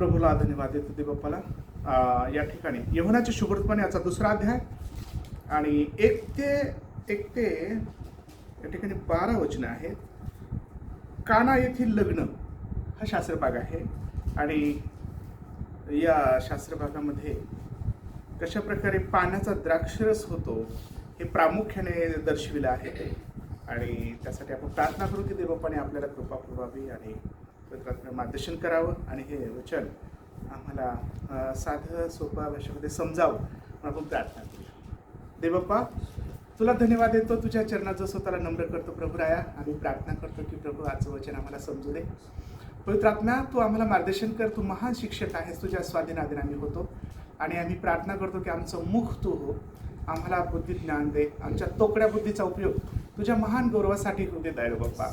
प्रभूला धन्यवाद देतो ते बाप्पाला या ठिकाणी यवनाच्या शुभ्रतपणे याचा दुसरा अध्याय. आणि एक ते एक ते या ठिकाणी बारा वचनं आहेत. काना येथील लग्न हा शास्त्रभाग आहे. आणि या शास्त्रभागामध्ये कशा प्रकारे पाण्याचा द्राक्षरस होतो हे प्रामुख्याने दर्शविलं आहे ते. आणि त्यासाठी आपण प्रार्थना करू की देवबापाने आपल्याला कृपा पुरवावी आणि पवित्रात्म्याने मार्गदर्शन करावं आणि हे वचन आम्हाला साधं सोपा भाषेमध्ये समजावं. म्हणून आपण प्रार्थना करू देवप्पा तुला धन्यवाद देतो. तुझ्या चरणात जसं स्वतःला नम्र करतो प्रभू राया. आम्ही प्रार्थना करतो की प्रभू आजचं वचन आम्हाला समजू दे. पवित्रात्मा तू आम्हाला मार्गदर्शन कर. तू महान शिक्षक आहेस. तुझ्या स्वाधीनाधीन आम्ही होतो. आणि आम्ही प्रार्थना करतो की आमचं मुख तू हो. आम्हाला बुद्धी ज्ञान दे. आमच्या तोकड्या बुद्धीचा उपयोग तुझ्या महान गौरवासाठी होऊ देत आहे बाप्पा.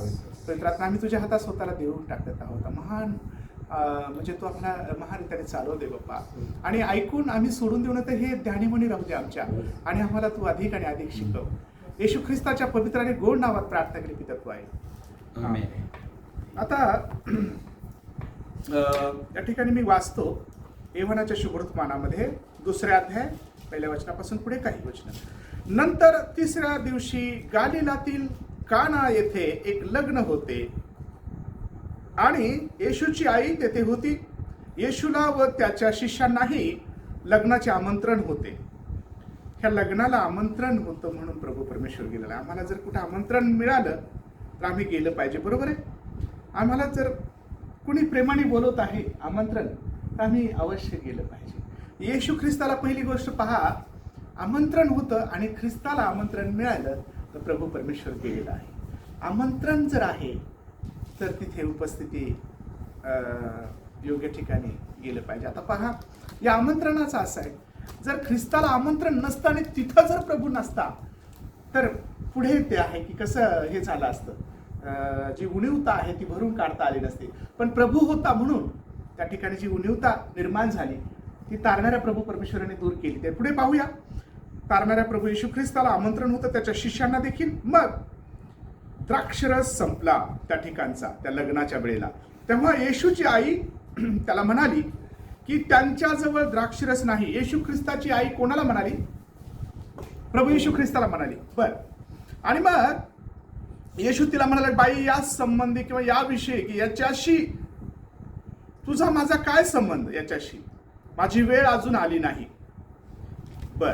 पवित्रात्मा आम्ही तुझ्या हातात स्वतःला देऊन टाकत आहोत. महान म्हणजे तू आम्हाला महान रीतीने चालव दे बाप्पा. आणि ऐकून आम्ही सोडून देऊ तर हे ध्यानीमणी राहू दे आमच्या. आणि आम्हाला तू अधिक आणि अधिक शिकव. येशू ख्रिस्ताच्या पवित्र आणि गोड नावात प्रार्थना केली पिता तू आहे. आता या ठिकाणी मी वाचतो एव्हानाच्या शुभृतमानामध्ये दुसऱ्या अध्याय पहिल्या वचनापासून पुढे काही वचन. नंतर तिसऱ्या दिवशी गालिलातील काना येथे एक लग्न होते. आणि येशूची आई तेथे होती. येशूला व त्याच्या शिष्यांनाही लग्नाचे आमंत्रण होते. ह्या लग्नाला आमंत्रण होतं म्हणून प्रभू परमेश्वर गेलेला आहे. आम्हाला जर कुठं आमंत्रण मिळालं तर आम्ही गेलं पाहिजे बरोबर आहे? आम्हाला जर कुणी प्रेमाने बोलवत आहे आमंत्रण तर आम्ही अवश्य गेलं पाहिजे. येशू ख्रिस्ताला पहिली गोष्ट पहा. आमंत्रण होतं आणि ख्रिस्ताला आमंत्रण मिळालं प्रभू परमेश्वर दिलेला आहे. आमंत्रण जर आहे तर तिथे उपस्थिती योग्य ठिकाणी गेलं पाहिजे. आता पहा या आमंत्रणाचं असं आहे. जर ख्रिस्ताला आमंत्रण नसतं आणि तिथं जर प्रभू नसता तर पुढे ते आहे की कसं हे झालं असतं. जी उणीवता आहे ती भरून काढता आली नसते. पण प्रभू होता म्हणून त्या ठिकाणी जी उणीवता निर्माण झाली ती तारणाऱ्या प्रभू परमेश्वराने दूर केली. ते पुढे पाहूया. तारणाऱ्या प्रभू येशू ख्रिस्ताला आमंत्रण होतं त्याच्या शिष्यांना देखील. मग द्राक्षरस संपला त्या ठिकाणचा त्या लग्नाच्या वेळेला. तेव्हा येशूची आई त्याला म्हणाली की त्यांच्याजवळ द्राक्षरस नाही. येशू ख्रिस्ताची आई कोणाला म्हणाली? प्रभू येशू ख्रिस्ताला म्हणाली. बर. आणि मग येशू तिला म्हणाला बाई या संबंधी किंवा याविषयी की याच्याशी तुझा माझा काय संबंध? याच्याशी. माझी वेळ अजून आली नाही. बर.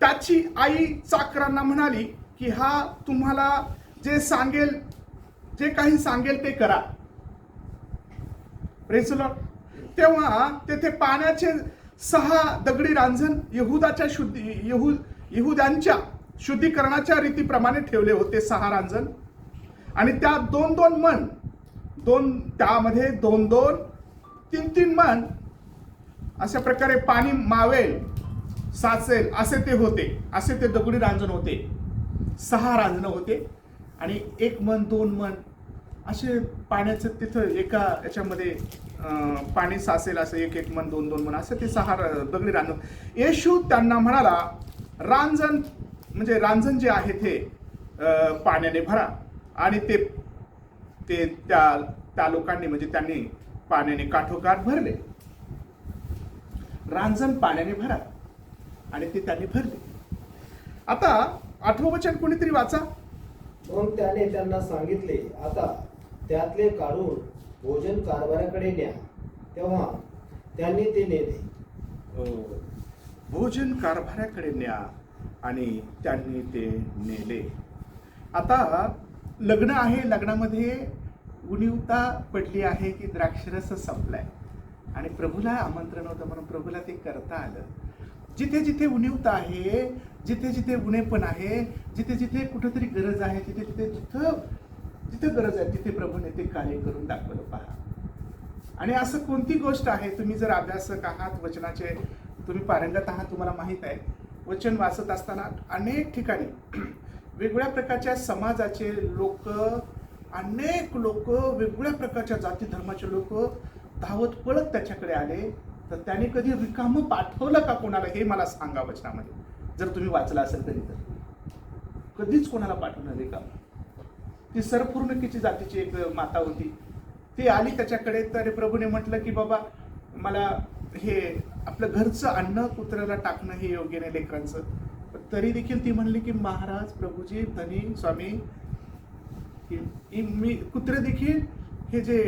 त्याची आई चाकरांना म्हणाली की हा तुम्हाला जे सांगेल जे काही सांगेल ते करा. तेव्हा तेथे पाण्याचे सहा दगडी रांजण यहुदाच्या शुद्धी यहू यहुद्यांच्या शुद्धीकरणाच्या रीतीप्रमाणे ठेवले होते सहा रांजण आणि त्या दोन दोन मन दोन त्यामध्ये दोन दोन तीन तीन मन अशा प्रकारे पाणी मावेल. साचेल असे ते होते. असे ते दगडी रांजण होते. सहा रांजणं होते आणि एक मन दोन मन असे पाण्याचं तिथं एका याच्यामध्ये पाणी साचेल असं एक एक मन दोन दोन मन असं ते सहा दगडी रांजण. येशू त्यांना म्हणाला रांजण म्हणजे रांजण जे आहे ते पाण्याने भरा आणि ते ते त्या त्या लोकांनी म्हणजे त्यांनी पाण्याने काठोकाठ भरले. रांजण पाण्याने भरा. आणि ते त्यांनी भरले. आता आठवं वचन कोणीतरी वाचा. मग त्याने त्यांना सांगितले आता त्यातले काढून भोजन कारभाराकडे न्या. तेव्हा त्यांनी ते नेले. अ, भोजन कारभाऱ्याकडे न्या आणि त्यांनी ते नेले. आता लग्न आहे लग्नामध्ये उणीवता पडली आहे की द्राक्षरस संपलाय. आणि प्रभूला आमंत्रण होतं म्हणून प्रभूला ते करता आलं. जिथे जिथे उणीवता आहे जिथे जिथे उणेपण आहे जिथे जिथे कुठेतरी गरज आहे तिथे तिथे जिथं जिथे गरज आहे तिथे प्रभूने ते कार्य करून दाखवलं पहा. आणि असं कोणती गोष्ट आहे? तुम्ही जर अभ्यासक आहात वचनाचे तुम्ही पारंगत आहात तुम्हाला माहीत आहे. वचन वाचत असताना अनेक ठिकाणी वेगवेगळ्या प्रकारच्या समाजाचे लोक अनेक लोक वेगवेगळ्या प्रकारच्या जाती धर्माचे लोक धावत पळत त्याच्याकडे आले. तर त्याने कधी रिकामं पाठवलं का कोणाला हे मला सांगा वचनामध्ये. जर तुम्ही वाचलं असेल तरी तर. कधीच कोणाला पाठवणार रिकामं ती सरपूर्णकीची जातीची एक माता होती. ती आली त्याच्याकडे तर प्रभूने म्हटलं की बाबा मला हे आपलं घरचं अन्न कुत्र्याला टाकणं हे योग्य नाही लेकरांचं. तरी देखील ती म्हणली की महाराज प्रभूजी धनी स्वामी की मी कुत्रे देखील हे जे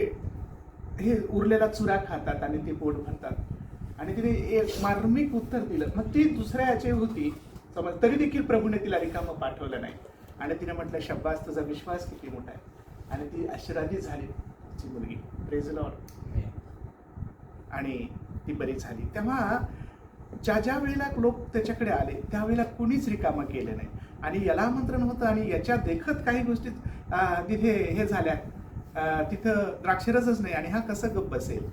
हे उरलेला चुरा खातात आणि ते पोट भरतात. आणि तिने एक मार्मिक उत्तर दिलं. मग ती दुसऱ्या याची होती. समज तरी देखील प्रभूने तिला रिकामं पाठवलं नाही. आणि तिने म्हटलं शब्बास तुझा विश्वास किती मोठा आहे? आणि ती आशीर्वादित झाली तिची मुलगी. प्रेज लॉर्ड आणि ती बरी झाली. तेव्हा ज्या ज्या वेळेला लोक त्याच्याकडे आले त्यावेळेला कुणीच रिकामं केलं नाही. आणि याला आमंत्रण होतं आणि याच्या देखत काही गोष्टी तिथे हे झाल्या. तिथं द्राक्षरसच नाही आणि हा कसं गप्प बसेल?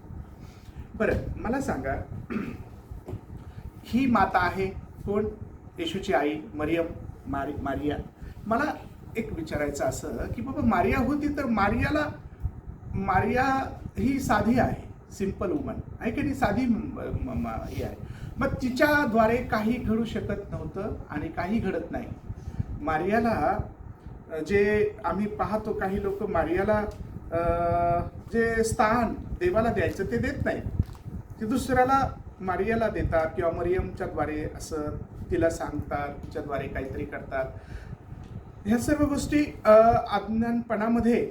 बरं मला सांगा ही माता आहे कोण? येशूची आई मरियम मारी मारिया. मला एक विचारायचं असं की बाबा मारिया होती तर मारियाला मारिया ही साधी आहे सिंपल वुमन. आहे की नाही? साधी ही आहे. मग तिच्याद्वारे काही घडू शकत नव्हतं आणि काही घडत नाही. मारियाला जे आम्ही पाहतो काही लोक मारियाला जे स्थान देवाला द्यायचं ते देत नाही ते दुसऱ्याला मारियाला देतात किंवा मरियमच्या द्वारे असं तिला सांगतात तिच्याद्वारे काहीतरी करतात. ह्या सर्व गोष्टी अज्ञानपणामध्ये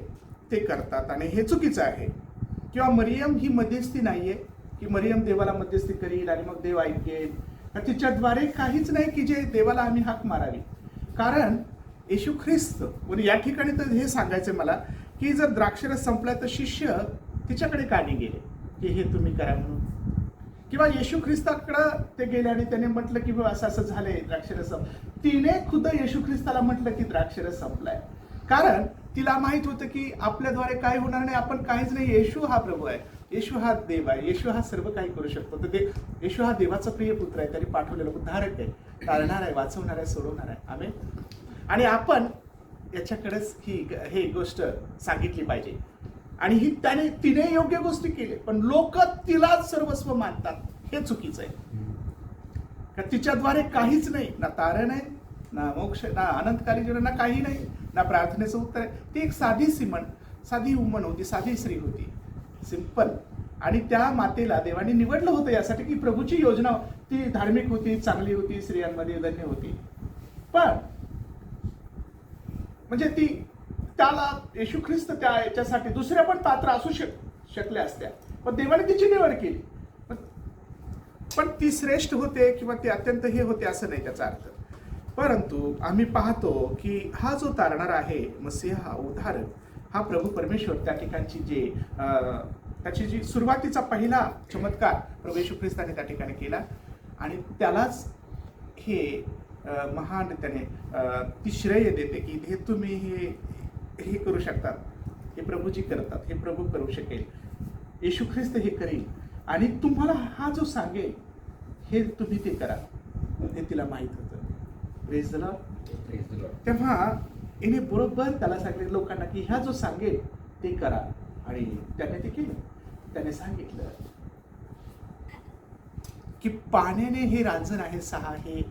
ते करतात आणि हे चुकीचं आहे. किंवा मरियम ही मध्यस्थी नाही आहे की मरियम देवाला मध्यस्थी करील आणि मग देव ऐकेल. तर तिच्याद्वारे काहीच नाही की जे देवाला आम्ही हाक मारावी. कारण येशू ख्रिस्त म्हणजे या ठिकाणी तर हे सांगायचं मला की जर द्राक्षरस संपला तर शिष्य तिच्याकडे का गेले? की हे तुम्ही करा म्हणून. किंवा येशू ख्रिस्ताकडं ते गेले आणि त्याने म्हटलं की असं असं झालंय द्राक्षरस तिने खुद्द येशू ख्रिस्ताला म्हटलं की द्राक्षरस संपलाय. कारण तिला माहीत होतं की आपल्याद्वारे काय होणार नाही आपण काहीच नाही. येशू हा प्रभू आहे. येशू हा देव आहे. येशू हा सर्व काही करू शकतो. तर ते येशू हा देवाचा प्रिय पुत्र आहे. त्याने पाठवलेला उद्धारक आहे. टाळणार आहे वाचवणार आहे सोडवणार आहे. आम्ही आणि आपण याच्याकडेच ही हे गोष्ट सांगितली पाहिजे. आणि ही त्याने तिने योग्य गोष्टी केली. पण लोक तिलाच सर्वस्व मानतात. हे चुकीचं आहे. का तिच्याद्वारे काहीच नाही. ना तारण आहे ना मोक्ष ना अनंतकाली जीवन ना काही नाही ना प्रार्थनेचं उत्तर आहे. ती एक साधी सिमन साधी उमन होती साधी स्त्री होती. सिंपल आणि त्या मातेला देवाने निवडलं होतं यासाठी की प्रभूची योजना ती धार्मिक होती चांगली होती स्त्रियांमध्ये धन्य होती. पण म्हणजे ती त्याला येशू ख्रिस्त त्या याच्यासाठी दुसऱ्या पण पात्र असू शक शकल्या असत्या. पण देवाने तिची निवड केली. पण- ती श्रेष्ठ होते किंवा ती अत्यंत हे होते असं नाही त्याचा अर्थ. परंतु आम्ही पाहतो की हा जो तारणार आहे मसिहा उद्धारक हा प्रभू परमेश्वर त्या ठिकाणची जे त्याची जी सुरुवातीचा पहिला चमत्कार प्रभू येशू ख्रिस्ताने त्या ठिकाणी केला आणि त्यालाच हे महान त्याने ती श्रेय देते की हे तुम्ही हे हे करू शकतात. हे प्रभूजी करतात. हे प्रभू करू शकेल. येशू ख्रिस्त हे करेल. आणि तुम्हाला हा जो सांगेल हे तुम्ही ते करा. हे तिला माहीत होतं. Lord. तेव्हा हिने बरोबर त्याला सांगितलं लोकांना की ह्या जो सांगेल ते करा. आणि त्याने ते केलं. त्याने सांगितलं की पाण्याने हे रांजण आहे सहा हे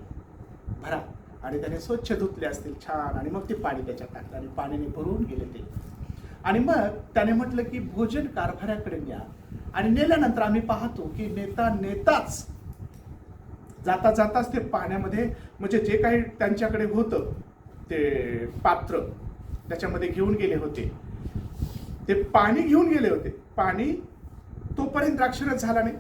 भरा. आणि त्याने स्वच्छ धुतले असतील छान. आणि मग ते पाणी त्याच्यात टाकलं आणि पाण्याने भरून गेले ते. आणि मग त्याने म्हटलं की भोजन कारभाऱ्याकडे न्या. आणि नेल्यानंतर आम्ही पाहतो की नेता नेताच जाता जाताच ते पाण्यामध्ये म्हणजे जे काही त्यांच्याकडे होतं ते पात्र त्याच्यामध्ये घेऊन गेले होते. ते पाणी घेऊन गेले होते. पाणी तोपर्यंत द्राक्षरच झाला नाही.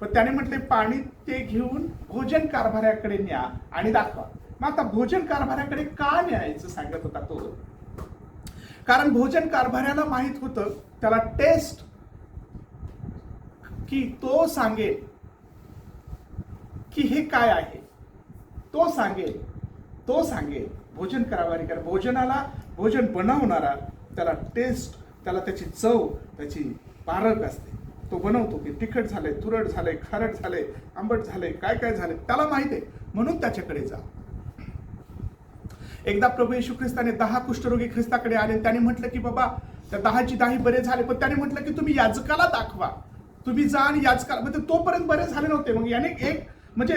पण त्याने म्हटले पाणी ते घेऊन भोजन कारभाऱ्याकडे न्या आणि दाखवा. मग आता भोजन कारभाऱ्याकडे का न्यायचं सांगत होता तो? कारण भोजन कारभाऱ्याला माहीत होतं त्याला टेस्ट की तो सांगेल की हे काय आहे. तो सांगेल तो सांगेल भोजन कारभारी कर भोजनाला भोजन बनवणारा त्याला टेस्ट त्याला त्याची चव त्याची पारख असते. तो बनवतो की तिखट झाले तुरट झाले खारट झाले आंबट झाले काय काय झाले त्याला माहिती आहे. म्हणून त्याच्याकडे जा. एकदा प्रभू येशू ख्रिस्ताने दहा कुष्ठरोगी ख्रिस्ताकडे आले त्याने म्हटलं की बाबा त्या दहाची दाही बरे झाले पण त्याने म्हटलं की तुम्ही याजकाला दाखवा. तुम्ही जा आणि याजकाला म्हणजे तोपर्यंत बरे झाले नव्हते. मग याने एक म्हणजे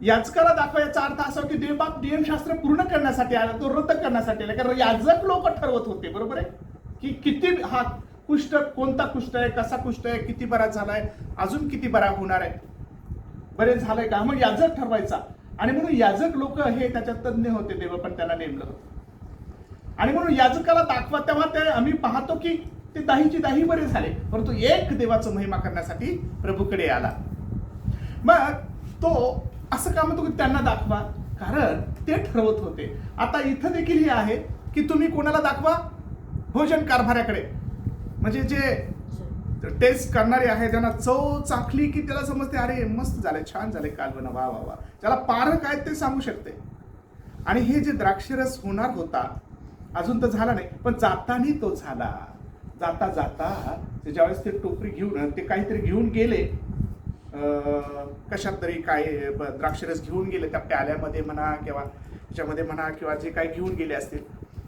याजकाला दाखवा याचा अर्थ असा की देवबाप नियमशास्त्र पूर्ण करण्यासाठी आला तो रद्द करण्यासाठी आला. कारण याजक लोक ठरवत होते बरोबर आहे? की किती हा कुष्ठ कोणता कुष्ठ आहे कसा कुष्ठ आहे किती बरा झालाय अजून किती बरा होणार आहे? बरे झालंय का? मग याजक ठरवायचा. आणि म्हणून याजक लोक हे त्याच्यात तज्ञ होते देव पण त्यांना नेमलं होतं. आणि म्हणून याजकाला दाखवा तेव्हा ते आम्ही पाहतो की ते दाहीची दाही बरे झाले परंतु एक देवाचं महिमा करण्यासाठी प्रभूकडे आला. मग तो असं का म्हणतो की त्यांना दाखवा? कारण ते ठरवत होते. आता इथं देखील हे आहे की तुम्ही कोणाला दाखवा? भोजन कारभाऱ्याकडे. म्हणजे जे टेस्ट करणारे आहे ज्यांना चव चाखली की त्याला समजते अरे मस्त झाले छान झाले कालवण वा वा वा. त्याला पारक काय ते सांगू शकते. आणि हे जे द्राक्षरस होणार होता अजून तर झाला नाही पण जातानी तो झाला. जाता जाता ते ज्यावेळेस ते टोपरी घेऊन ते काहीतरी घेऊन गेले कशात तरी काय ब- द्राक्षरस घेऊन गेले त्या प्याल्यामध्ये म्हणा किंवा त्याच्यामध्ये म्हणा किंवा जे काही घेऊन गेले असतील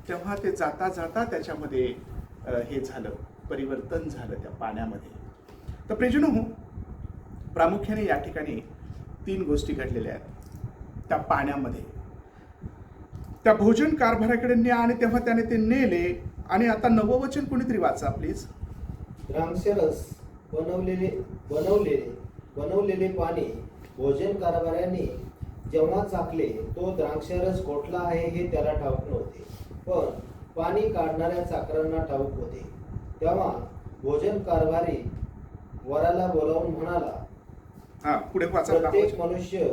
तेव्हा ते जाता जाता त्याच्यामध्ये हे झालं. परिवर्तन झालं त्या पाण्यामध्ये. तर प्रेजनो प्रामुख्याने या ठिकाणी तीन गोष्टी घडलेल्या आहेत. त्या पाण्यामध्ये. त्या भोजन कारभाराकडे न्या आणि तेव्हा त्याने ते नेले आणि आता नववचन कोणीतरी वाचा प्लीज. द्राक्षरस बनवलेले बनवलेले बनवलेले पाणी भोजन कारभाऱ्यांनी जेव्हा चाकले तो द्राक्षरस कोठला आहे हे त्याला ठाऊक नव्हते. पण पाणी काढणाऱ्या चाकरांना ठाऊक होते. तेव्हा भोजन कारभारी वराला बोलावून म्हणाला हा पुढे वाचा प्रत्येक दाखवा. मनुष्य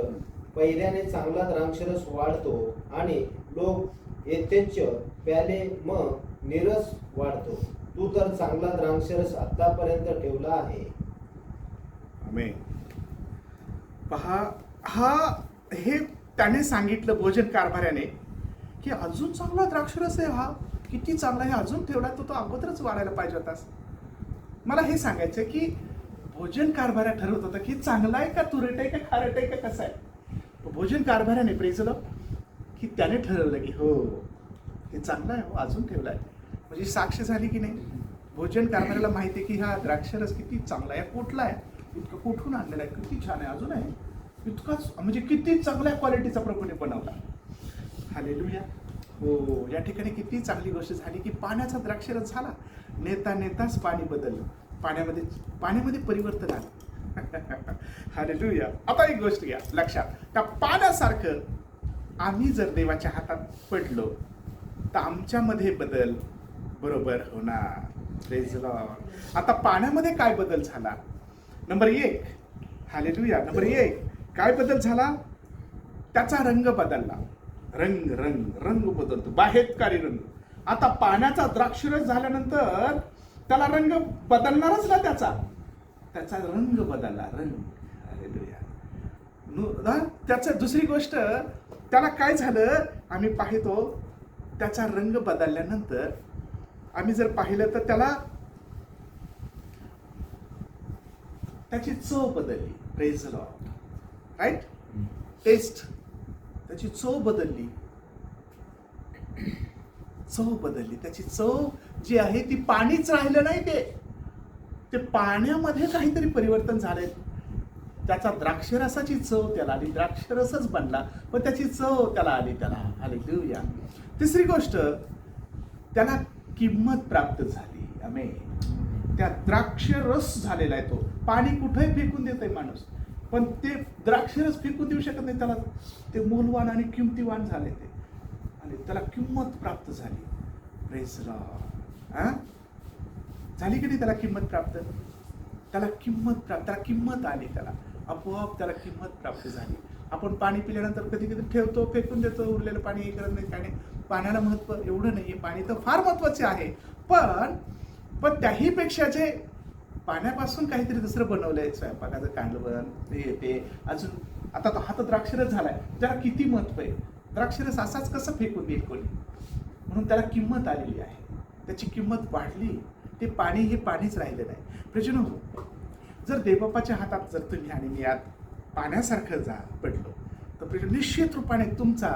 पहिल्याने चांगला द्राक्षरस वाढतो आणि लोक येथेच प्याले मग निरस वाढतो तू तर चांगला द्राक्षरस आतापर्यंत ठेवला आहे आमेन. पहा हा हे त्याने सांगितलं भोजन कारभाऱ्याने की अजून चांगला द्राक्षरस आहे हा किती चांगला आहे अजून ठेवला तर तो अगोदरच वाढायला पाहिजे होतास. मला हे सांगायचं की भोजन कारभाऱ्या ठरवत होता की चांगला आहे का तुरट आहे का खारट आहे का कसं आहे? भोजन कारभाऱ्याने प्रेजलं की त्याने ठरवलं की हो हे चांगलं आहे हो अजून ठेवलं आहे. म्हणजे साक्ष झाली की नाही? भोजन कारभाऱ्याला माहिती आहे की हा द्राक्षरस किती चांगला आहे कुठला आहे? इतकं कुठून आणलेला आहे किती छान आहे अजून आहे? इतकाच म्हणजे किती चांगल्या क्वालिटीचा प्रभूने बनवला. हालेलुया हो या ठिकाणी किती चांगली गोष्ट झाली की पाण्याचा द्राक्षरस झाला. नेता नेताच पाणी बदललं. पाण्यामध्ये पाण्यामध्ये परिवर्तन आलं. हालेलुया आता एक गोष्ट घ्या लक्षात. त्या पाण्यासारखं आम्ही जर देवाच्या हातात पडलो तर आमच्यामध्ये बदल बरोबर होणार. आता पाण्यामध्ये काय बदल झाला? नंबर एक. हालेलुया नंबर एक. काय बदल झाला? त्याचा रंग बदलला. रंग रंग रंग बदलतो. बाहेरकारी रंग. आता पाण्याचा द्राक्षरस झाल्यानंतर त्याला रंग बदलणारच ना त्याचा. त्याचा रंग बदलला रंग. त्याचं दुसरी गोष्ट त्याला काय झालं? आम्ही पाहतो त्याचा रंग बदलल्यानंतर आम्ही जर पाहिलं तर त्याला त्याची चव बदलली. प्रेज राईट टेस्ट त्याची चव बदलली. चव बदलली. त्याची चव जी आहे ती पाणीच राहिलं नाही ते. ते पाण्यामध्ये काहीतरी परिवर्तन झालंय. त्याचा द्राक्षरसाची चव त्याला आली. द्राक्षरसच बनला. पण त्याची चव त्याला आली त्याला आली देऊया तिसरी गोष्ट त्याला किंमत प्राप्त झाली. अमे त्या द्राक्षरस झालेला आहे तो. पाणी कुठे फेकून देतोय माणूस. पण ते द्राक्षरस फेकून देऊ शकत नाही. त्याला ते मूलवान आणि किंमतीवान झाले ते. आणि त्याला किंमत प्राप्त झाली. प्रेसरा हा झाली की नाही त्याला किंमत प्राप्त? त्याला किंमत प्राप्त त्याला किंमत आली त्याला. आपोआप त्याला किंमत प्राप्त झाली. आपण पाणी पिल्यानंतर कधी कधी ठेवतो फेकून देतो उरलेलं पाणी हे करत नाही काय पाण्याला महत्त्व एवढं नाही आहे पाणी तर फार महत्त्वाचे आहे. पण पण त्याहीपेक्षा जे पाण्यापासून काहीतरी दुसरं बनवलंय स्वयंपाकाचं कांडवन हे ते. अजून आता तो हा तर द्राक्षरस झालाय. त्याला किती महत्त्व आहे? द्राक्षरस असाच कसं फेकून देईल कोणी? म्हणून त्याला किंमत आलेली आहे. त्याची किंमत वाढली. ते पाणी हे पाणीच राहिलं नाही प्रजन हो. जर देवबापाच्या हातात जर तुम्ही आणि मी यात पाण्यासारखं जा पडलो तर प्रजन निश्चित रूपाने तुमचा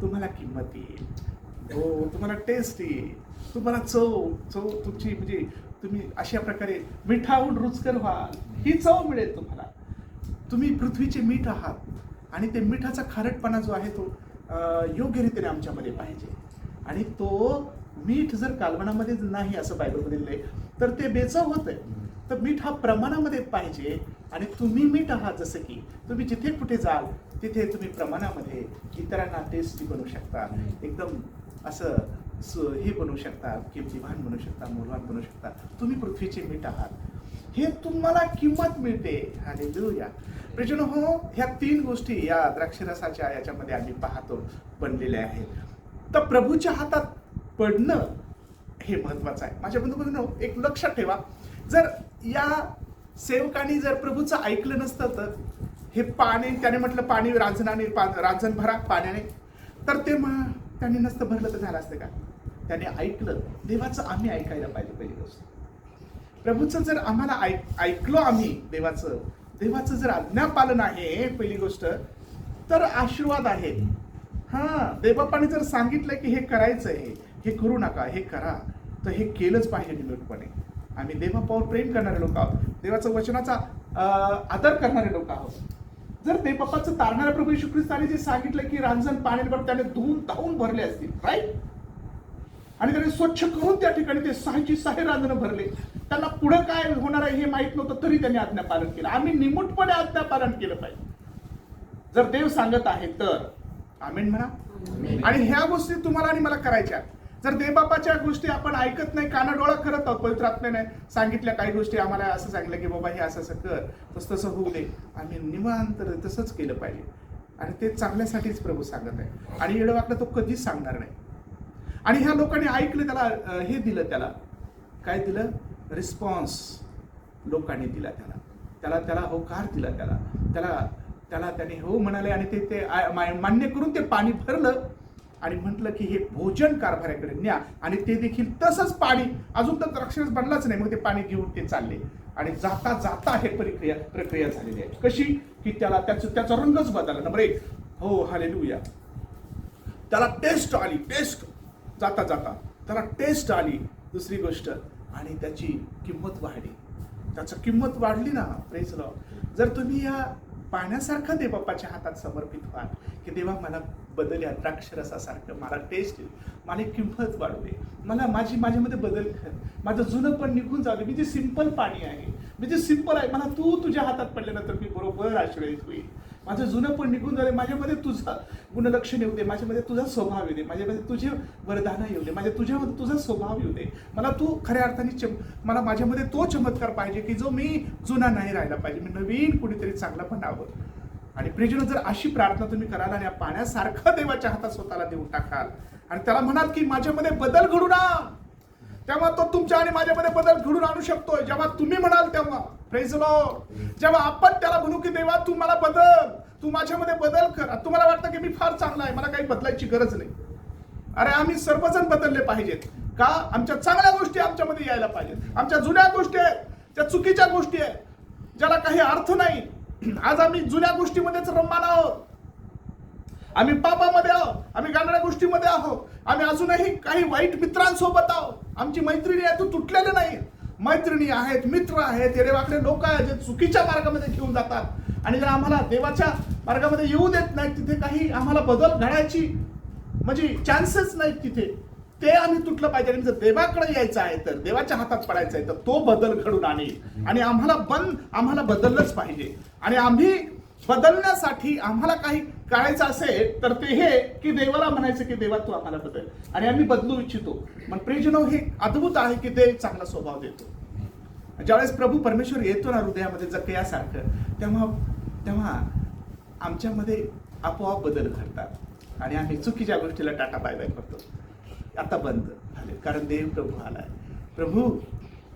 तुम्हाला किंमत येईल. हो तुम्हाला टेस्ट येईल. तुम्हाला चव चव तुमची म्हणजे तुम्ही अशा प्रकारे मिठाहून रुचकर व्हाल ही चव मिळेल तुम्हाला. तुम्ही पृथ्वीचे मीठ आहात आणि ते मिठाचा खारटपणा जो आहे तो योग्य रीतीने आमच्यामध्ये पाहिजे. आणि तो मीठ जर कालवणामध्ये नाही असं बायबलमध्ये लिहिलंय तर ते बेचव होतंय. तर मीठ हा प्रमाणामध्ये पाहिजे आणि तुम्ही मीठ आहात जसं की तुम्ही जिथे कुठे जाल तिथे तुम्ही प्रमाणामध्ये इतरांना टेस्टी बनवू शकता. एकदम असं हे बनवू शकता किमतीवान बनवू शकता मूलवान बनवू शकता. तुम्ही पृथ्वीचे मीठ आहात. हे तुम्हाला किंमत मिळते आणि देऊया. प्रजन हो ह्या तीन गोष्टी या द्राक्षरसाच्या याच्यामध्ये आम्ही पाहतो बनलेल्या आहेत. तर प्रभूच्या हातात पडणं हे महत्वाचं आहे. माझ्या बंधू बंधू एक लक्षात ठेवा. जर या सेवकाने जर प्रभूचं ऐकलं नसतं तर हे पाणी त्याने म्हटलं पाणी रांजणाने पा- रांजण भरा पाण्याने. तर ते मग त्यांनी नसतं भरलं तर झालं असतं का? त्याने ऐकलं. देवाचं आम्ही ऐकायला पाहिजे पहिली गोष्ट. प्रभूचं जर आम्हाला ऐक ऐकलो आम्ही देवाचं देवाचं जर आज्ञापालन आहे पहिली गोष्ट तर आशीर्वाद आहे. हा देवापाने जर सांगितलं की हे करायचं आहे हे करू नका हे करा तर हे केलंच पाहिजे निमूटपणे आम्ही देवापावर प्रेम करणारे लोक आहोत. देवाचं वचनाचा आदर करणारे लोक आहोत. जर देवबापाचं तारणाऱ्या प्रभू येशू ख्रिस्ताने जे सांगितलं की रांजण पाण्यावर त्याने धुवून धावून भरले असतील राईट आणि त्याने स्वच्छ करून त्या ठिकाणी ते सहाची सहा रांजणं भरले. त्यांना पुढं काय होणार आहे हे माहीत नव्हतं तरी त्यांनी आज्ञापालन केलं. आम्ही निमूटपणे आज्ञापालन केलं पाहिजे. जर देव सांगत आहे तर आमेन म्हणा. आणि ह्या गोष्टी तुम्हाला आणि मला करायच्या जर देवबापाच्या गोष्टी आपण ऐकत नाही कानाडोळा करत आहोत पवित्र आत्म्याने सांगितल्या काही गोष्टी आम्हाला असं सांगितलं की बाबा हे असं असं कर. तसं तसं होऊ दे. आम्ही निवांत तसंच केलं पाहिजे. आणि ते चांगल्यासाठीच प्रभू सांगत आहे आणि येडवाकडं तो कधीच सांगणार नाही. आणि ह्या लोकांनी ऐकलं त्याला हे दिलं त्याला. काय दिलं? रिस्पॉन्स लोकांनी दिला त्याला. त्याला त्याला होकार दिला त्याला. त्याला त्याला त्याने हो म्हणाले आणि ते ते मान्य करून ते पाणी भरलं आणि म्हटलं की हे भोजन कारभाऱ्याकडे न्या. आणि ते देखील तसंच पाणी अजून तर द्राक्षरस बनलाच नाही. मग ते पाणी घेऊन ते चालले. आणि जाता जाता हे प्रक्रिया प्रक्रिया झालेली आहे. कशी? की त्याला त्याचं त्याचा रंगच बदलला. नंबर एक. हो हालेलुया त्याला टेस्ट आली. टेस्ट जाता जाता त्याला टेस्ट आली दुसरी गोष्ट. आणि त्याची किंमत वाढली. त्याचं किंमत वाढली ना प्रेस जर तुम्ही या पाण्यासारखं दे बाप्पाच्या हातात समर्पित व्हाल की देवा मला बदल या द्राक्षरसासारखं मला टेस्ट येईल. मला किंमत वाढू दे मला माझी माझ्यामध्ये बदल कर. माझं जुनं पण निघून जाऊ दे. मी जे सिंपल पाणी आहे मी जे सिंपल आहे मला तू तुझ्या हातात पडल्यानंतर मी बरोबर आश्रयित होईल. माझं जुनं पण निघून जाते माझ्यामध्ये तुझा गुणलक्षण येऊ दे. माझ्यामध्ये तुझा स्वभाव येऊ दे. माझ्यामध्ये तुझे वरदानं येऊ दे. माझ्या तुझ्यामध्ये तुझा स्वभाव येऊ दे. मला तू खऱ्या अर्थाने चम मला माझ्यामध्ये तो चमत्कार पाहिजे की जो मी जुना नाही राहिला पाहिजे. मी नवीन कुणीतरी चांगलं बनावं आणि प्रिजन जर अशी प्रार्थना तुम्ही कराल आणि या पाण्यासारखं देवाच्या हातात स्वतःला देऊन टाकाल आणि त्याला म्हणाल की माझ्यामध्ये बदल घडू ना. तेव्हा तो तुमच्या आणि माझ्यामध्ये बदल घडून आणू शकतोय. जेव्हा तुम्ही म्हणाल तेव्हा. प्रेज जेव्हा आपण त्याला म्हणू की देवा तू मला बदल. तू माझ्यामध्ये बदल कर. तुम्हाला वाटतं की मी फार चांगला आहे. मला काही बदलायची गरज नाही. अरे आम्ही सर्वजण बदलले पाहिजेत. का? आमच्या चांगल्या गोष्टी आमच्यामध्ये यायला पाहिजेत. आमच्या जुन्या गोष्टी आहेत. त्या चुकीच्या गोष्टी आहेत. ज्याला काही अर्थ नाही. आज आम्ही जुन्या गोष्टीमध्येच रममान आहोत. आम्ही पापामध्ये आहोत आम्ही गांधळ्या गोष्टीमध्ये आहोत आम्ही अजूनही काही वाईट मित्रांसोबत आहोत. आमची मैत्रिणी आहे तू तुटलेले नाही. मैत्रिणी आहेत मित्र आहेत येडेवाकडे लोक आहेत जे चुकीच्या मार्गामध्ये घेऊन जातात. आणि जर आम्हाला देवाच्या मार्गामध्ये येऊ देत नाहीत तिथे काही आम्हाला बदल घडायची म्हणजे चान्सेस नाहीत तिथे. ते आम्ही तुटलं पाहिजे. आणि जर देवाकडे यायचं आहे तर देवाच्या हातात पडायचं आहे तर तो बदल घडून आणेल. आणि आम्हाला बंद आम्हाला बदललंच पाहिजे. आणि आम्ही बदलण्यासाठी आम्हाला काही करायचं असेल तर ते हे की देवाला म्हणायचं की देवा तू आम्हाला बदल. आणि आम्ही बदलू इच्छितो. मग प्रियजनो हे अद्भुत आहे की देव चांगला स्वभाव देतो. ज्यावेळेस प्रभू परमेश्वर येतो ना हृदयामध्ये जकयासारखं तेव्हा तेव्हा आमच्यामध्ये आपोआप बदल घडतात. आणि आम्ही चुकीच्या गोष्टीला टाटा बाय बाय करतो. आता बंद झाले. कारण देव प्रभू आलाय. प्रभू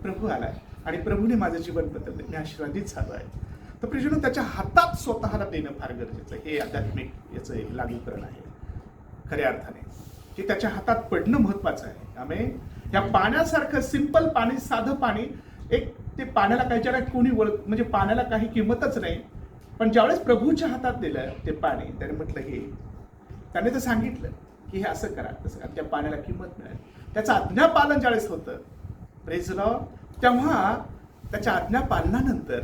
प्रभू आलाय. आणि प्रभूने माझं जीवन बदललं मी आशीर्वादित झालो आहे. तर प्रिजनो त्याच्या हातात स्वतःला देणं फार गरजेचं हे आध्यात्मिक याचं एक लागूकरण आहे. खऱ्या अर्थाने. की त्याच्या हातात पडणं महत्वाचं आहे. आम्ही या पाण्यासारखं सिंपल पाणी साधं पाणी एक ते पाण्याला काही ज्याला कोणी ओळख म्हणजे पाण्याला काही किंमतच नाही पण ज्यावेळेस प्रभूच्या हातात दिलं ते पाणी त्याने म्हटलं हे. त्याने तर सांगितलं की हे असं करा तसं करा. त्या पाण्याला किंमत मिळेल. त्याचं आज्ञापालन ज्यावेळेस होतं प्रेज लॉ तेव्हा त्याच्या आज्ञापालनानंतर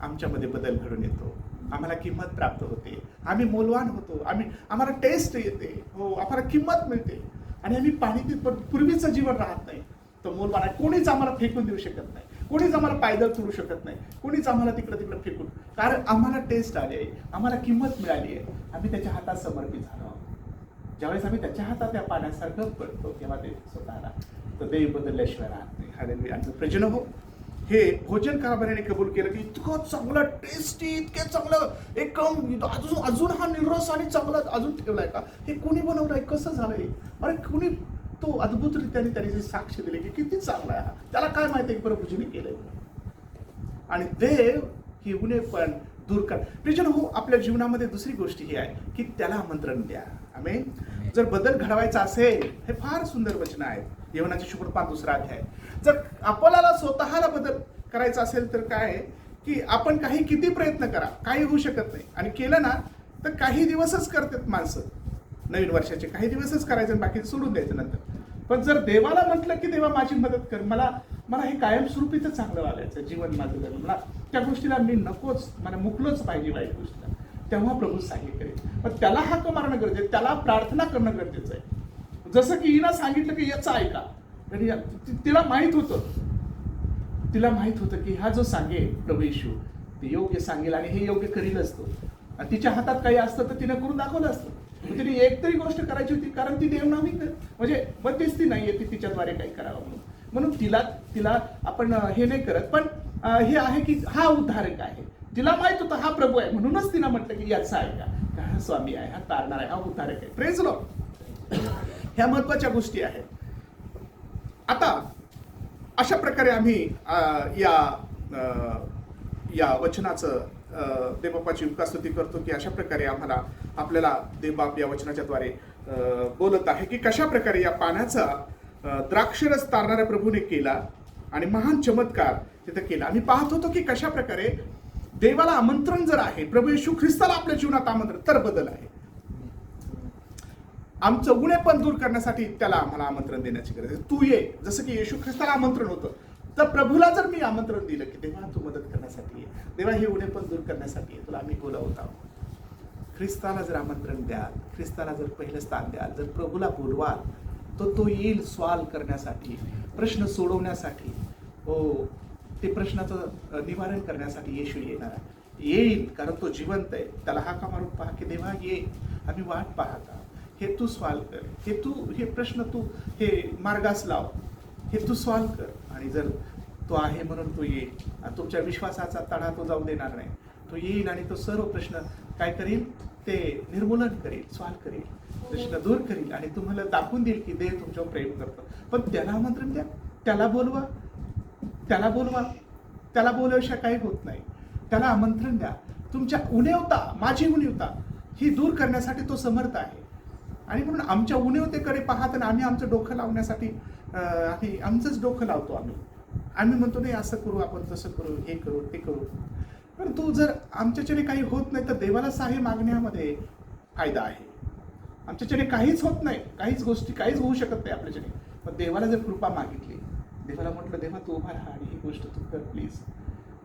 आमच्यामध्ये बदल घडून येतो. आम्हाला किंमत प्राप्त होते. आम्ही मोलवान होतो. आम्ही आम्हाला टेस्ट येते. हो आम्हाला किंमत मिळते. आणि आम्ही पाणी ते पूर्वीचं जीवन राहत नाही. तर मोलवान आहे. कोणीच आम्हाला फेकून देऊ शकत नाही. कोणीच आम्हाला पायदळ चुरू शकत नाही. कोणीच आम्हाला तिकडं तिकडं फेकून कारण आम्हाला टेस्ट आली आहे. आम्हाला किंमत मिळाली आहे. आम्ही त्याच्या हातात समर्पित झालो आहोत. ज्यावेळेस आम्ही त्याच्या हातात त्या पाण्यासारखं पडतो तेव्हा ते स्वतःला तर देव बदलल्याशिवाय राहत नाही. हा आणि प्रजन हो हे भोजन कारभाराने कबूल केलं की इतकं चांगलं टेस्टी इतकं चांगलं एकदम अजून अजून हा निरस आणि चांगला अजून ठेवलाय का? हे कोणी बनवलंय? कसं झालंय? अरे कोणी तो अद्भुतरित्याने त्याने जे साक्ष दिले की किती चांगला आहे हा. त्याला काय माहिती आहे प्रभूजीने केलंय? आणि देव ही उणे पण दूर कर. प्रिजन हो आपल्या जीवनामध्ये दुसरी गोष्ट ही आहे की त्याला आमंत्रण द्या. आम्ही जर बदल घडवायचा असेल हे फार सुंदर वचन आहे. येवनाचे शुक्र पाच दुसरा अध्याय. जर आपल्याला स्वतःला बदल करायचा असेल तर काय आहे? की आपण काही किती प्रयत्न करा काही होऊ शकत नाही. आणि केलं ना तर काही दिवसच करतात माणसं. नवीन वर्षाचे काही दिवसच करायचं आणि बाकी सोडून द्यायचं नंतर. पण जर देवाला म्हटलं की देवा माझी मदत कर. मला मला हे कायमस्वरूपीच चांगलं वागायचं जीवन माझं जगणं. मला त्या गोष्टीला मी नकोच मला मुकलोच पाहिजे वाईट गोष्टीला. तेव्हा प्रभू सहाय्य करेल पण त्याला हाक मारणं गरजेचं आहे, त्याला प्रार्थना करणं गरजेचं आहे. जसं की हिनं सांगितलं की याचं ऐका. आणि तिला माहीत होतं. तिला माहीत होतं की हा जो सांगेल प्रभू येशू ते योग्य सांगेल आणि हे योग्य करील असतो. आणि तिच्या हातात काही असतं तर तिने करून दाखवलं असतं. तिने एक तरी गोष्ट करायची होती कारण ती देवनामी कर- म्हणजे मग तेच ती तिच्याद्वारे काही करावं म्हणून. म्हणून तिला तिला आपण हे नाही करत. पण हे आहे की हा उद्धारक आहे. तिला माहीत होतं हा प्रभू आहे. म्हणूनच तिनं म्हटलं की याचा आहे का हा स्वामी आहे हा तारणार आहे हा उद्धारक आहे. प्रेज लो ह्या महत्त्वाच्या गोष्टी आहेत. आता अशा प्रकारे आम्ही या या वचनाचं अ, देवबापाची करतो की अशा प्रकारे आम्हाला आपल्याला देवबाप या वचनाच्या द्वारे बोलत आहे की कशा प्रकारे या पाण्याचा द्राक्षरस तारणाऱ्या प्रभूने केला आणि महान चमत्कार तिथं केला. आम्ही पाहत होतो की कशा प्रकारे देवाला आमंत्रण जर आहे प्रभू येशू ख्रिस्ताला आपल्या जीवनात आमंत्रण तर बदल आहे. आमचं उणे पण दूर करण्यासाठी त्याला आम्हाला आमंत्रण देण्याची गरज आहे. तू ये. जसं की येशू ख्रिस्ताला आमंत्रण होतं. तर प्रभूला जर मी आमंत्रण दिलं की देवा तू मदत करण्यासाठी ये. देवा हे उणे पण दूर करण्यासाठी तुला आम्ही बोलावत आहोत. ख्रिस्ताला जर आमंत्रण द्याल ख्रिस्ताला जर पहिलं स्थान द्याल जर प्रभूला बोलवाल तर तो येईल सॉल्व करण्यासाठी प्रश्न सोडवण्यासाठी. हो ते प्रश्नाचं निवारण करण्यासाठी येशू येणार आहे. येईल कारण तो जिवंत आहे. त्याला हाका मारून पहा की देवा ये. आम्ही वाट पाहत हे तू सॉल्व कर. हे तू हे प्रश्न तू हे मार्गास लाव. हे तू सॉल्व कर. आणि जर तो आहे म्हणून तो येईल. आणि तुमच्या विश्वासाचा तडा तो जाऊ देणार नाही. तो येईल आणि तो सर्व प्रश्न काय करील? ते निर्मूलन करेल सॉल्व करेल प्रश्न दूर करील आणि तुम्हाला दाखवून देईल की देव तुमच्यावर प्रेम करतो. पण त्याला आमंत्रण द्या. त्याला बोलवा. त्याला बोलवा. त्याला बोलवशा काही होत नाही. त्याला आमंत्रण द्या. तुमच्या उणेवता माझी उणेवता ही दूर करण्यासाठी तो समर्थ आहे. आणि म्हणून आमच्या उणेवतेकडे पाहत आणि आम्ही आमचं डोकं लावण्यासाठी आम्ही आमचंच डोकं लावतो आम्ही. आम्ही म्हणतो नाही असं करू आपण तसं करू हे करू ते करू. पण तू जर आमच्याच्याने काही होत नाही तर देवाला सहाय्य मागण्यामध्ये फायदा आहे. आमच्याच्याने काहीच होत नाही काहीच गोष्टी काहीच होऊ शकत नाही आपल्याच्याने. पण देवाला जर कृपा मागितली देवाला म्हटलं देवा तू उभा राहा आणि ही गोष्ट तू कर प्लीज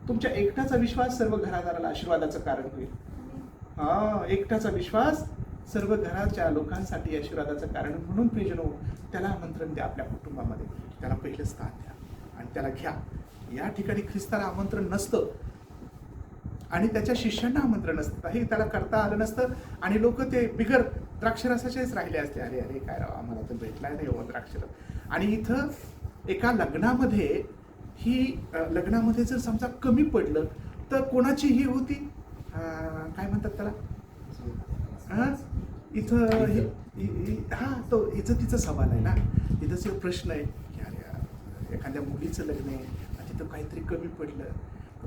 तुमच्या एकटाचा विश्वास सर्व घरादाराला आशीर्वादाचं कारण होईल. हा एकट्याचा विश्वास सर्व घराच्या लोकांसाठी आशीर्वादाचं कारण म्हणून प्रिजनो त्याला आमंत्रण द्या आपल्या कुटुंबामध्ये. त्याला पहिलं स्थान द्या आणि त्याला घ्या. या ठिकाणी ख्रिस्ताला आमंत्रण नसतं. आणि त्याच्या शिष्यांना आमंत्रण नसतं. हे त्याला करता आलं नसतं. आणि लोक ते बिगर द्राक्षरसाचेच राहिले असते. अरे अरे काय राव आम्हाला तर भेटलाय नाही हो द्राक्षरस. आणि इथं एका लग्नामध्ये ही लग्नामध्ये जर समजा कमी पडलं तर कोणाची ही होती काय म्हणतात त्याला? हा? इथं हे- हि- तो इज्जतीचा सवाल आहे ना. इथंच एक प्रश्न आहे की अरे यार, एखाद्या मुलीचं लग्न आहे आणि तिथं काहीतरी कमी पडलं.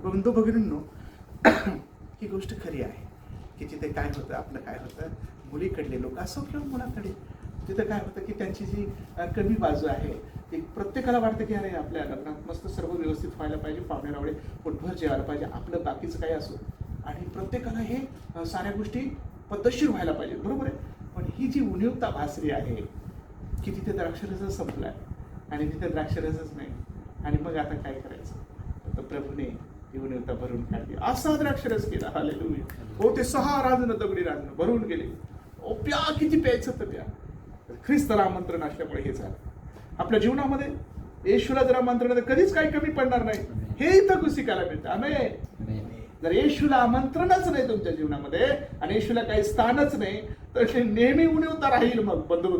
बंधू भगिनींनो ही गोष्ट खरी आहे की तिथे काय होतं आपलं काय होतं? मुलीकडले लोक असो किंवा मुलाकडे तिथं काय होतं की त्यांची जी अ, कमी बाजू आहे ती प्रत्येकाला वाटतं की अरे आपल्या लग्नात मस्त सर्व व्यवस्थित व्हायला पाहिजे पाहुणे रावळे पोटभर जेवायला पाहिजे आपलं बाकीचं काही असो. आणि प्रत्येकाला हे अ, साऱ्या गोष्टी पद्धतशीर व्हायला पाहिजे बरोबर आहे? पण ही जी उणीवता भासरी आहे की तिथे द्राक्षरसच संपलाय आणि तिथे द्राक्षरसच नाही. आणि मग आता काय करायचं? तर प्रभूने ही उणीवता भरून काढली. असा द्राक्षरस केला. हालेलुया हो ते सहा राजन दगडी राजन भरून गेले. ओ प्या किती प्यायचं तर प्या. ख्रिस्ताला आमंत्रण असल्यामुळे हे झालं. आपल्या जीवनामध्ये येशूला जर आमंत्रण कधीच काही कमी पडणार नाही. हे इथं शिकायला मिळतं. आम्ही जर येशूला आमंत्रणच नाही तुमच्या जीवनामध्ये आणि येशूला काही स्थानच नाही तर ते नेहमी उणीवता राहील मग बंधू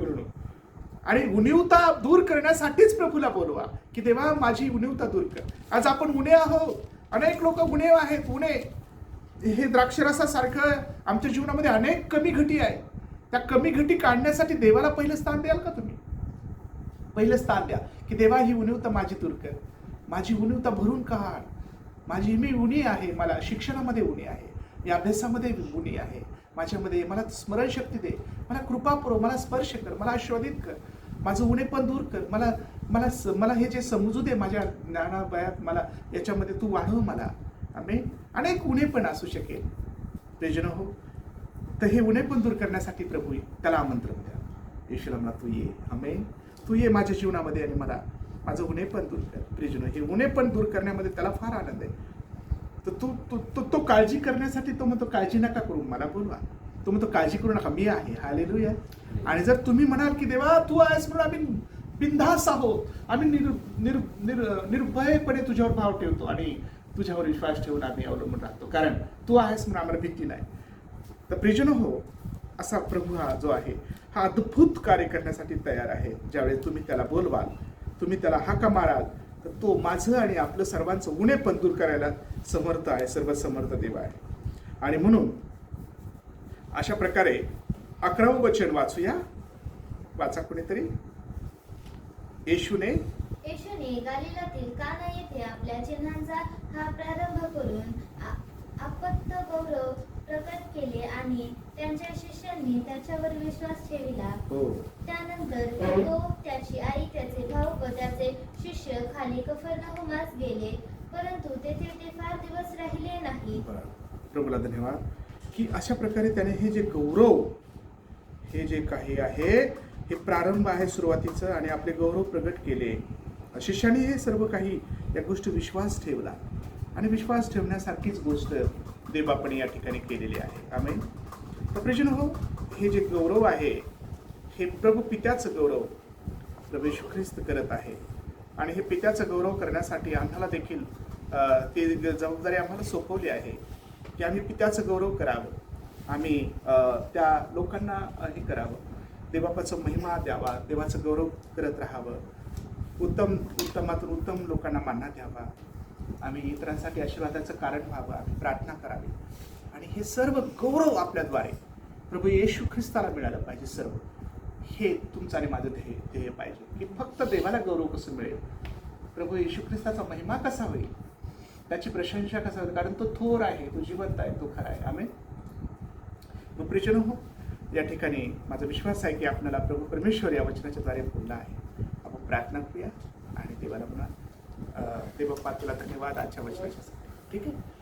आणि उणीवता दूर करण्यासाठीच प्रभूला बोलवा की देवा माझी उणीवता दूर कर. आज आपण उणे आहोत. अनेक लोक उणे आहेत उणे. हे द्राक्षरसासारखं आमच्या जीवनामध्ये अनेक कमी घटी आहे त्या कमी घटी काढण्यासाठी देवाला पहिलं स्थान द्याल का तुम्ही? पहिलं स्थान द्या की देवा ही उणीवता माझी दूर कर. माझी उणीवता भरून काढ. माझी मी उणी आहे मला शिक्षणामध्ये उणी आहे या अभ्यासामध्ये उणी आहे. माझ्यामध्ये मला स्मरणशक्ती दे मला कृपा पुरव मला स्पर्श कर मला आश्वादित कर. माझं उणे पण दूर कर. मला मला स- मला हे जे समजू दे माझ्या ज्ञानाबयात मला याच्यामध्ये तू वाढव मला. आम्ही अनेक उणे पण असू शकेल. प्रियजन हो तर हे उणे पण दूर करण्यासाठी प्रभू त्याला आमंत्रण द्या. ईश्वरांना मला तू ये. आम्ही तू ये माझ्या जीवनामध्ये आणि मला माझं उणे पण दूर कर प्रिजनो हे उणे पण दूर करण्यामध्ये त्याला फार आनंद आहे. तर तू तो, तो, तो काळजी करण्यासाठी तो म्हणतो काळजी नका करू मला बोलवा. तो म्हणतो काळजी करू नका मी आहे. हालेलुया. आणि जर तुम्ही म्हणाल की देवा तू आहेस म्हणून आम्ही बिनधास आहोत आम्ही निर निर निर निर्भयपणे तुझ्यावर भाव ठेवतो आणि तुझ्यावर विश्वास ठेवून आम्ही अवलंबून राहतो. कारण तू आहेस म्हणून आम्हाला भीती नाही. तर प्रिजन हो असा प्रभू हा जो आहे हा अद्भुत कार्य करण्यासाठी तयार आहे. ज्यावेळेस तुम्ही त्याला बोलवाल तुम्ही त्याला हाका माराल तर तो माझं आणि आपलं सर्वांचं उणे पण दूर करायला समर्थ आहे सर्व समर्थ देव आहे. आणि म्हणून अशा प्रकारे अकरावं वचन वाचूया. वाचा कुणीतरी. येशूने येशूने गालिलातील काना येथे आपल्या चिन्हांचा हा प्रारंभ करून आ- आपत्त गौरव प्रकट केले आणि त्यांच्या शिष्यांनी त्याच्यावर विश्वास ठेविला. हो. त्यानंतर तो त्याची आई त्याचे भाऊ व त्याचे शिष्य खाली कफरनहुमास गेले. परंतु तेथे ते फार दिवस राहिले नाही. प्रभूला धन्यवाद. की अशा प्रकारे त्याने हे जे गौरव हे जे काही आहे हे प्रारंभ आहे सुरुवातीचं आणि आपले गौरव प्रगट केले. शिष्याने हे सर्व काही या गोष्टी विश्वास ठेवला. आणि विश्वास ठेवण्यासारखीच गोष्ट देवबापाने या ठिकाणी केलेली आहे. आम्ही हो हे जे गौरव आहे हे प्रभू पित्याचं गौरव प्रभू ख्रिस्त करत आहे. आणि हे पित्याचं गौरव करण्यासाठी आम्हाला देखील ते जबाबदारी आम्हाला सोपवली आहे की आम्ही पित्याचं गौरव करावं. आम्ही त्या लोकांना हे करावं. देवापाचं महिमा द्यावा देवाचं गौरव करत राहावं. उत्तम उत्तमातून उत्तम लोकांना मानना द्यावा. आम्ही इतरांसाठी आशीर्वादाचं कारण व्हावं आम्ही प्रार्थना करावी. आणि हे सर्व गौरव आपल्याद्वारे प्रभू येशू ख्रिस्ताला मिळालं पाहिजे सर्व. हे तुमचं आणि माझं ध्येय ध्येय पाहिजे. की फक्त देवाला गौरव कसं मिळेल? प्रभू येशू ख्रिस्ताचा महिमा कसा होईल? त्याची प्रशंसा कसा होईल? कारण तो थोर आहे तो जिवंत आहे तो खरा आहे. आम्ही मग प्रिजन हो या ठिकाणी माझा विश्वास आहे की आपल्याला प्रभू परमेश्वर या वचनाच्या द्वारे बोलला आहे. आपण प्रार्थना करूया आणि देवाला म्हणा अं, देवप्पा तुला धन्यवाद आजच्या वचनाच्या ठीक आहे?